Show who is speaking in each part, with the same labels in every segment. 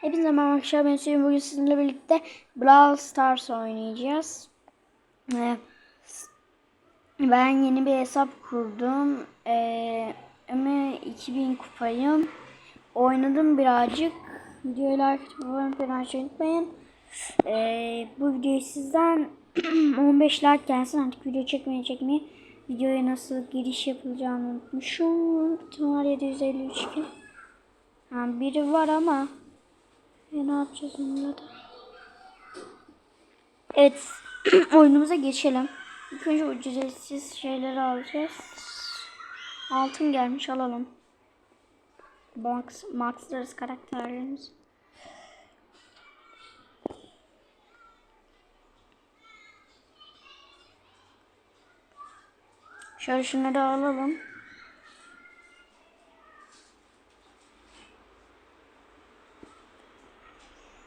Speaker 1: Hepinize merhaba arkadaşlar ben Hüseyin. Bugün sizinle birlikte Brawl Stars oynayacağız. Ee, ben yeni bir hesap kurdum. Ee, ama 2000 kupayım. Oynadım birazcık. Videoyu like atıp falan unutmayın. Ee, bu videoyu sizden 15 like gelsin. Artık video çekmeye çekmeye. Videoya nasıl giriş yapılacağını unutmuşum. Var 753 ki. Yani biri var ama e ne yapacağız onunla da? Evet. oyunumuza geçelim. İlk önce ücretsiz şeyleri alacağız. Altın gelmiş alalım. Max, Maxlarız karakterlerimiz. Şöyle şunları alalım.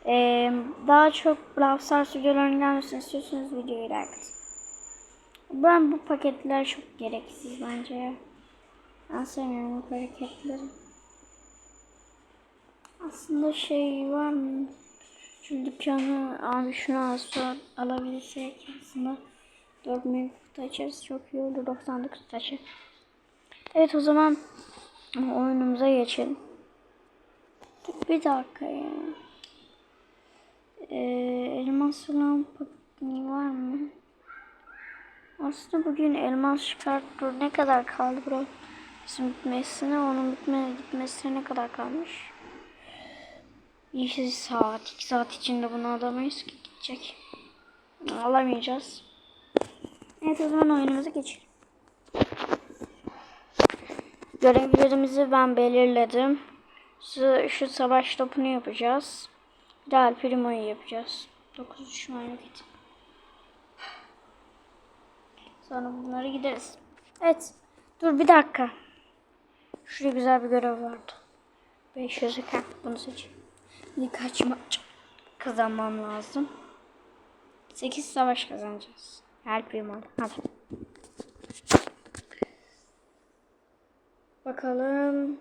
Speaker 1: Ee, daha çok Brawl Stars videolarının gelmesini istiyorsanız videoyu like. Ben bu paketler çok gereksiz bence. Ben sevmiyorum bu paketleri. Aslında şey var mı? Şu dükkanı abi şunu alsa alabilirsek aslında 4000 kutu açarız çok iyi olur 99 kutu açar. Evet o zaman oyunumuza geçelim. Bir dakika ya. Ee, elmas falan var mı? Aslında bugün elmas çıkarttı. Ne kadar kaldı bro? Bizim bitmesine, onun bitme, gitmesine ne kadar kalmış? Bir saat, iki saat içinde bunu alamayız ki gidecek. Alamayacağız. Evet o zaman oyunumuza geçelim. Görevlerimizi ben belirledim. Şu, şu savaş topunu yapacağız. Real Primo'yu yapacağız. 9 düşman yok et. Sonra bunları gideriz. Evet. Dur bir dakika. Şurada güzel bir görev vardı. 500 heh, bunu seçeyim. Birkaç maç kazanmam lazım. 8 savaş kazanacağız. Real Primo'da. Hadi. Bakalım.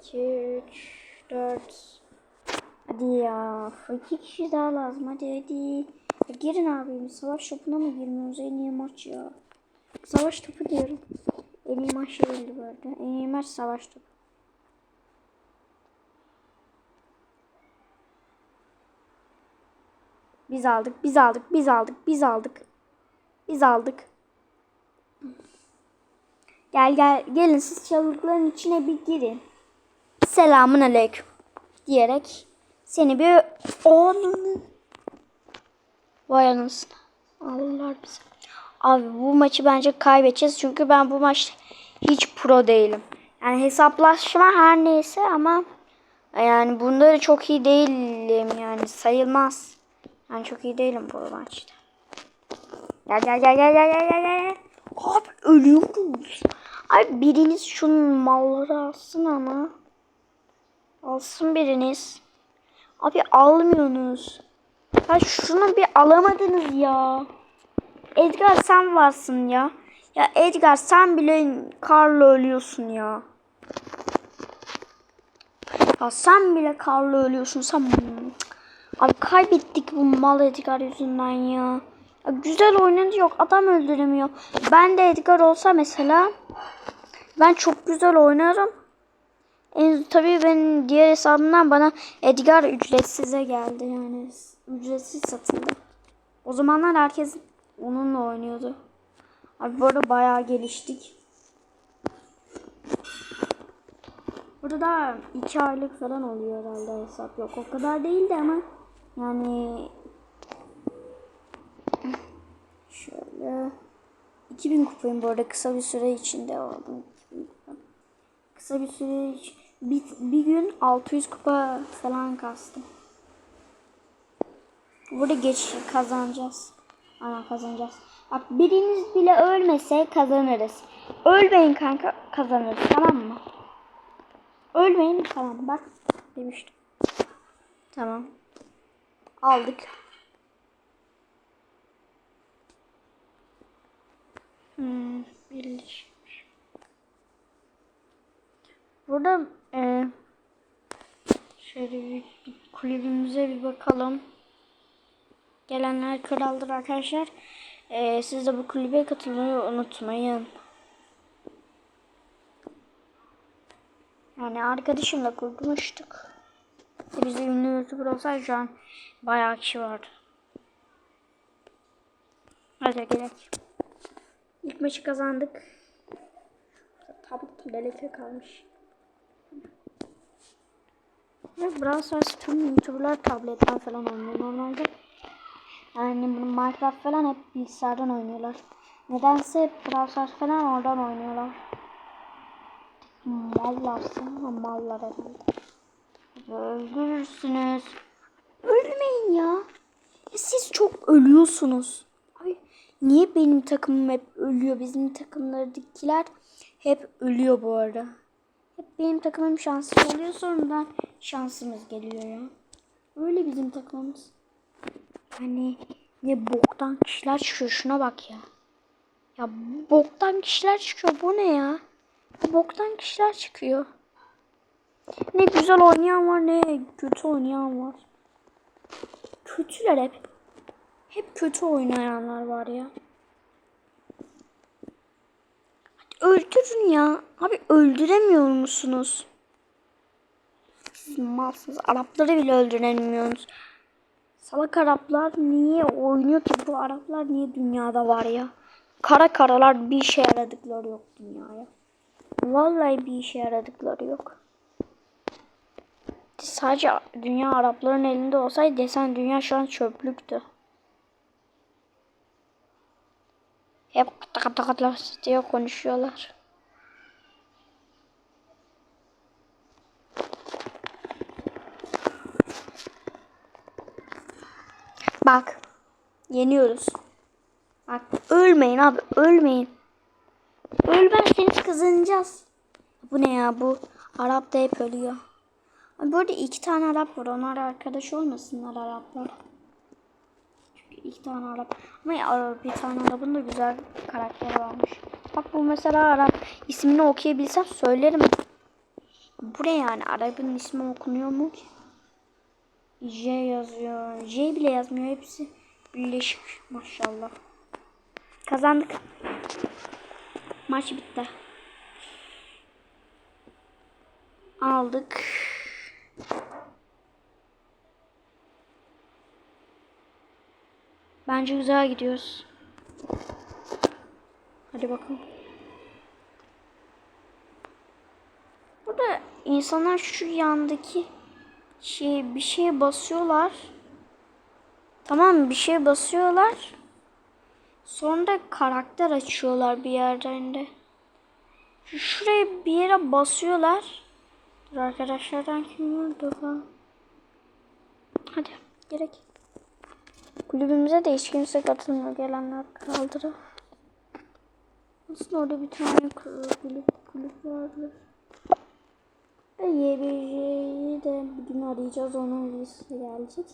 Speaker 1: 2, 3, 4, Hadi ya. İki kişi daha lazım. Hadi hadi. Girin abim. Savaş topuna mı girmiyoruz? En iyi maç ya. Savaş topu diyorum. En iyi maç değildi bu arada. En iyi maç savaş topu. Biz aldık, biz aldık, biz aldık, biz aldık. Biz aldık. Gel gel gelin siz çalılıkların içine bir girin. Selamun aleyküm diyerek seni bir anını Vay anasını. Allah bize. Abi bu maçı bence kaybedeceğiz. Çünkü ben bu maç hiç pro değilim. Yani hesaplaşma her neyse ama yani bunda da çok iyi değilim yani sayılmaz. Yani çok iyi değilim bu maçta. Gel gel gel gel gel gel gel. Abi ölüyoruz. Abi biriniz şunun malları alsın ama. Alsın biriniz. Abi almıyorsunuz. Ya şunu bir alamadınız ya. Edgar sen varsın ya. Ya Edgar sen bile karla ölüyorsun ya. Ya sen bile karla ölüyorsun. Sen Abi kaybettik bu mal Edgar yüzünden ya. ya güzel oynadı yok. Adam öldüremiyor. Ben de Edgar olsa mesela ben çok güzel oynarım. En tabii ben diğer hesabımdan bana Edgar ücretsize geldi yani ücretsiz satıldı. O zamanlar herkes onunla oynuyordu. Abi bu arada bayağı geliştik. Burada da iki aylık falan oluyor herhalde hesap. Yok o kadar değildi ama yani şöyle 2000 kupayım bu arada kısa bir süre içinde aldım. Kısa bir süre için bir, bir gün 600 kupa falan kastım. Burada geç kazanacağız. Ana kazanacağız. Bak biriniz bile ölmese kazanırız. Ölmeyin kanka kazanırız tamam mı? Ölmeyin tamam bak demiştim. Tamam. Aldık. Hmm, birleşmiş. Burada e, Şöyle bir, bir kulübümüze bir bakalım. Gelenler kraldır arkadaşlar. Ee, siz de bu kulübe katılmayı unutmayın. Yani arkadaşımla kurmuştuk. İşte Biz de ünlü YouTuber olsaydı şu an bayağı kişi vardı. Hadi gidelim. İlk maçı kazandık. Tablet delete kalmış. Ve Brawl Stars tüm YouTuber'lar tabletten falan oynuyor normalde. Yani Minecraft falan hep bilgisayardan oynuyorlar. Nedense Brawl Stars falan oradan oynuyorlar. Mallarsın ama mallar herhalde. Öldürürsünüz. Ölmeyin ya. ya. Siz çok ölüyorsunuz. Abi niye benim takımım hep ölüyor? Bizim takımlardakiler hep ölüyor bu arada. Hep benim takımım şanslı oluyor sonradan şansımız geliyor ya. Öyle bizim takımımız. Yani ne boktan kişiler çıkıyor şuna bak ya. Ya boktan kişiler çıkıyor bu ne ya? Boktan kişiler çıkıyor. Ne güzel oynayan var ne kötü oynayan var. Kötüler hep. Hep kötü oynayanlar var ya. Hadi öldürün ya. Abi öldüremiyor musunuz? Siz malsınız. Arapları bile öldüremiyorsunuz. Salak Araplar niye oynuyor ki? Bu Araplar niye dünyada var ya? Kara karalar bir işe yaradıkları yok dünyaya. Vallahi bir işe yaradıkları yok. Sadece dünya Arapların elinde olsaydı desen dünya şu an çöplüktü. Hep kıta kıta kıta diye konuşuyorlar. Bak. Yeniyoruz. Bak ölmeyin abi ölmeyin. Ölmezseniz kazanacağız. Bu ne ya bu? Arap da hep ölüyor. Abi Bu arada iki tane Arap var. Onlar arkadaş olmasınlar Araplar. İki tane Arap. Ama ya, bir tane Arap'ın da güzel karakteri varmış. Bak bu mesela Arap. İsmini okuyabilsem söylerim. Bu ne yani? Arap'ın ismi okunuyor mu ki? J yazıyor. J bile yazmıyor. Hepsi birleşik. Maşallah. Kazandık. Maç bitti. Aldık. Bence güzel gidiyoruz. Hadi bakalım. Burada insanlar şu yandaki şey bir şeye basıyorlar. Tamam? Bir şeye basıyorlar. Sonra da karakter açıyorlar bir yerden de. Şu- Şuraya bir yere basıyorlar. Dur arkadaşlardan kim vardı falan. Hadi gerek. Kulübümüze de hiç kimse katılmıyor. Gelenler kaldıra. Aslında orada bir tane kulüp, kulüp vardı. Ve YBJ'yi de bugün arayacağız. Onun listesi gelecek.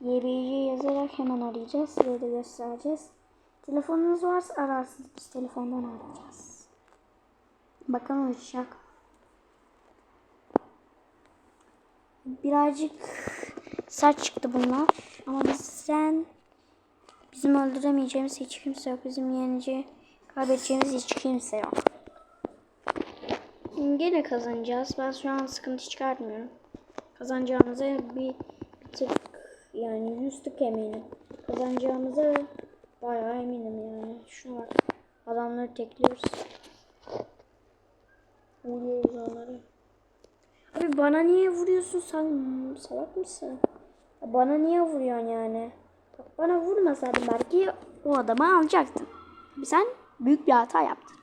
Speaker 1: YBJ yazarak hemen arayacağız. Size de göstereceğiz. Telefonunuz varsa ararsınız. Biz telefondan arayacağız. Bakalım uçacak. Birazcık sert çıktı bunlar. Ama bizden bizim öldüremeyeceğimiz hiç kimse yok. Bizim yenici kaybedeceğimiz hiç kimse yok. Gene kazanacağız. Ben şu an sıkıntı çıkartmıyorum. Kazanacağımıza bir, bir tık yani yüz tık eminim. Kazanacağımıza bayağı eminim yani. Şuna bak. Adamları tekliyoruz. Vuruyoruz onları. Abi bana niye vuruyorsun sen salak mısın? Bana niye vuruyorsun yani? Bana vurmasaydın belki o adamı alacaktın. Sen büyük bir hata yaptın.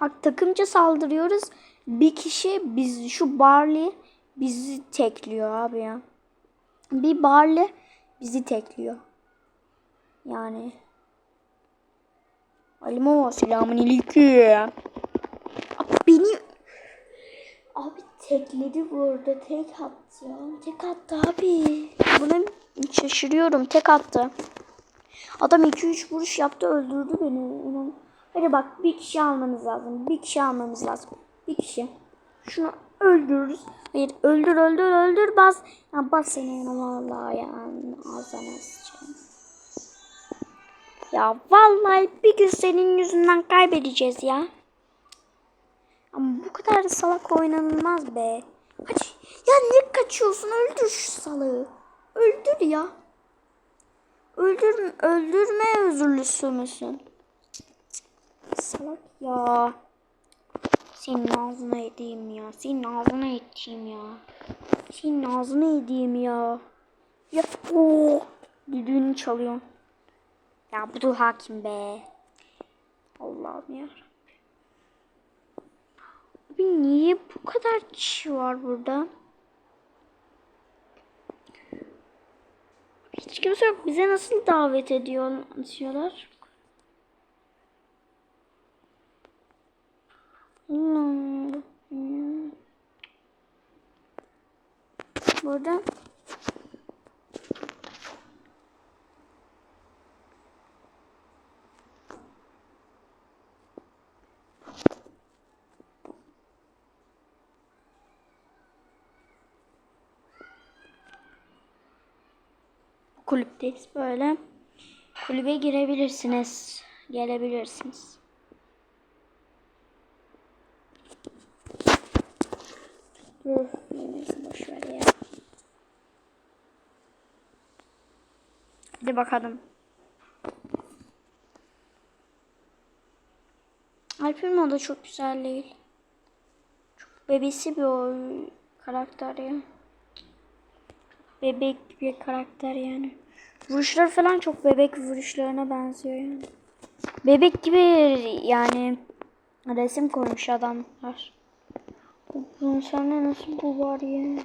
Speaker 1: Bak takımca saldırıyoruz. Bir kişi biz şu Barley bizi tekliyor abi ya. Bir Barley bizi tekliyor. Yani. Alimo selamun aleyküm. Beni Abi tekledi bu arada. Tek attı. Tek attı abi. Buna şaşırıyorum. Tek attı. Adam 2-3 vuruş yaptı öldürdü beni. İnan. Hadi bak bir kişi almamız lazım. Bir kişi almamız lazım. Bir kişi. Şunu öldürürüz. Hayır öldür öldür öldür bas. Ya bas seni vallahi ya. Ağzına sıçayım. Ya vallahi bir gün senin yüzünden kaybedeceğiz ya. Ama bu kadar da salak oynanılmaz be. Hadi. Ya ne kaçıyorsun? Öldür şu salığı. Öldür ya. Öldür, öldürme özürlüsü müsün? Salak ya. Senin ağzına edeyim ya. Senin ağzına edeyim ya. Senin ağzına edeyim ya. Ya o düdüğünü çalıyor. Ya bu da hakim be. Allah'ım ya. Abi niye bu kadar kişi var burada? Hiç kimse yok. Bize nasıl davet ediyor, diyorlar? Hmm. Hmm. Burada kulüpteyiz böyle. Kulübe girebilirsiniz. Gelebilirsiniz. Dur, neyse boş ver ya. Hadi bakalım. Alp'in da çok güzel değil. Çok bebesi bir o karakter ya. Bebek bir karakter yani. Vuruşlar falan çok bebek vuruşlarına benziyor yani. Bebek gibi yani resim koymuş adamlar. Bunun sana nasıl bu var ya?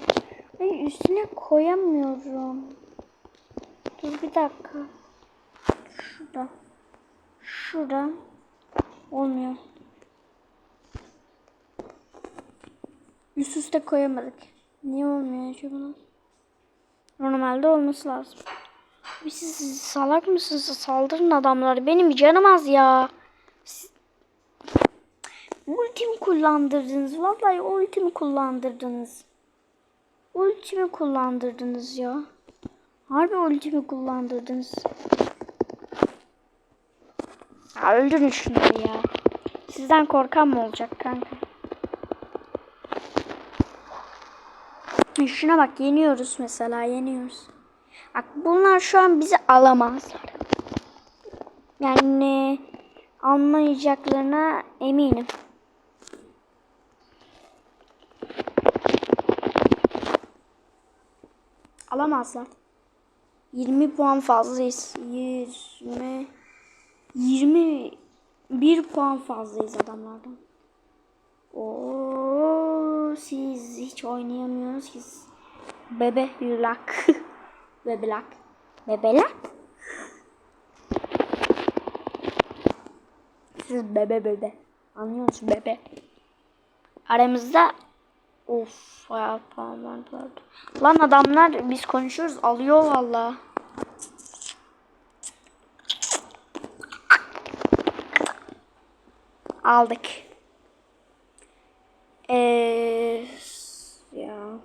Speaker 1: Ay üstüne koyamıyorum. Dur bir dakika. Şurada. Şurada. Olmuyor. Üst üste koyamadık. Niye olmuyor acaba? Normalde olması lazım. Abi siz salak mısınız? Saldırın adamları. Benim canım az ya. Siz... Kullandırdınız. Vallahi ultimi kullandırdınız. Ultimi kullandırdınız ya. Harbi ultimi kullandırdınız. Ya öldürün şunları ya. Sizden korkan mı olacak kanka? Şuna bak yeniyoruz mesela yeniyoruz. Bak bunlar şu an bizi alamazlar. Yani almayacaklarına eminim. Alamazlar. 20 puan fazlayız. 20 21 puan fazlayız adamlardan. Oo, siz hiç oynayamıyorsunuz siz. Bebe yulak. Bebelak. Bebelak. Siz bebe bebe. Anlıyor musun bebe? Aramızda of puan vardı. Lan adamlar biz konuşuyoruz alıyor valla. Aldık. Eee ya.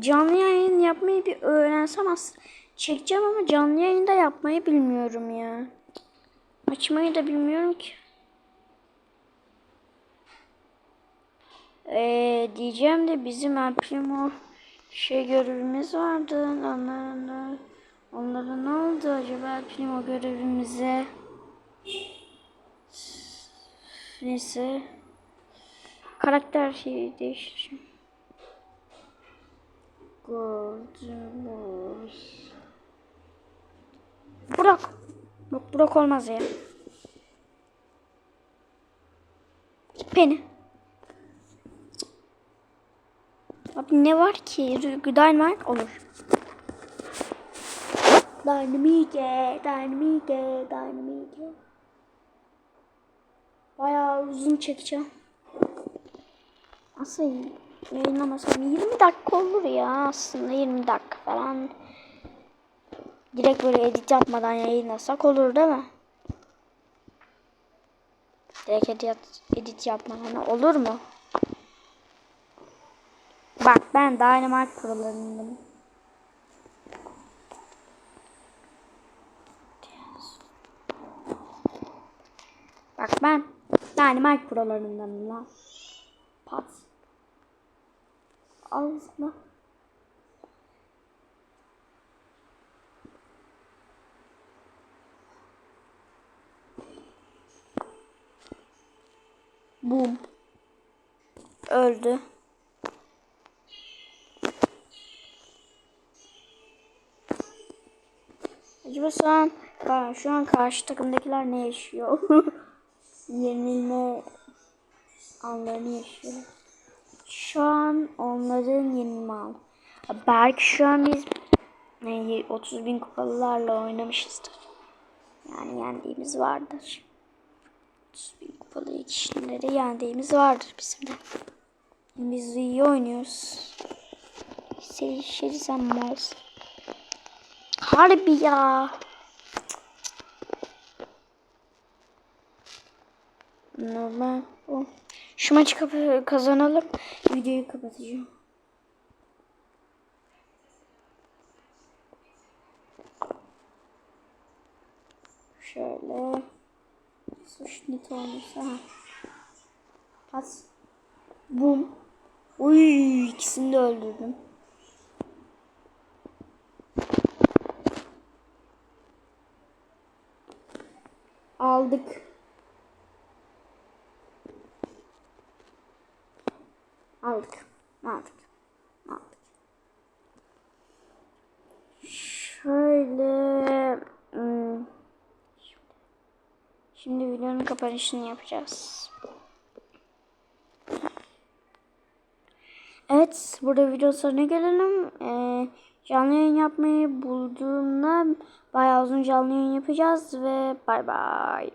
Speaker 1: Canlı yayın yapmayı bir öğrensem aslında çekeceğim ama canlı yayında yapmayı bilmiyorum ya. Açmayı da bilmiyorum ki. Ee, diyeceğim de bizim El Primo şey görevimiz vardı. Onların da onlara ne oldu acaba El Primo görevimize? Neyse. Karakter şeyi değiştireceğim. Gördünüz. Burak. Bak Burak olmaz ya. Beni. Abi ne var ki? Dynamite olur. Dynamite, Dynamite, Dynamite. Bayağı uzun çekeceğim. Nasıl yayınlamasam 20 dakika olur ya aslında 20 dakika falan. Direkt böyle edit yapmadan yayınlasak olur değil mi? Direkt edit, edit yapmadan olur mu? Bak ben Dynamite Pro'larındanım. Bak ben Dynamite Pro'larındanım lan. Al sana. Boom. Öldü. Acaba şu an, şu an karşı takımdakiler ne yaşıyor? Yenilme anlarını yaşıyor. Şu an onların yenilme anı. Belki şu an biz ne, 30 bin kupalılarla oynamışızdır. Yani yendiğimiz vardır. 30 bin kupalı kişileri yendiğimiz vardır bizim de. Biz iyi oynuyoruz. Seyirci sen malsın. Harbi ya. Normal. O. Şu maçı kazanalım. Videoyu kapatacağım. Şöyle. Suç net olursa. ha. Pas. Bum. Uy ikisini de öldürdüm. Aldık. Aldık. Aldık. Şöyle. hmm, Şimdi videonun kapanışını yapacağız. Evet, burada video sonuna gelelim. Ee, canlı yayın yapmayı bulduğumda bayağı uzun canlı yayın yapacağız ve bay bay.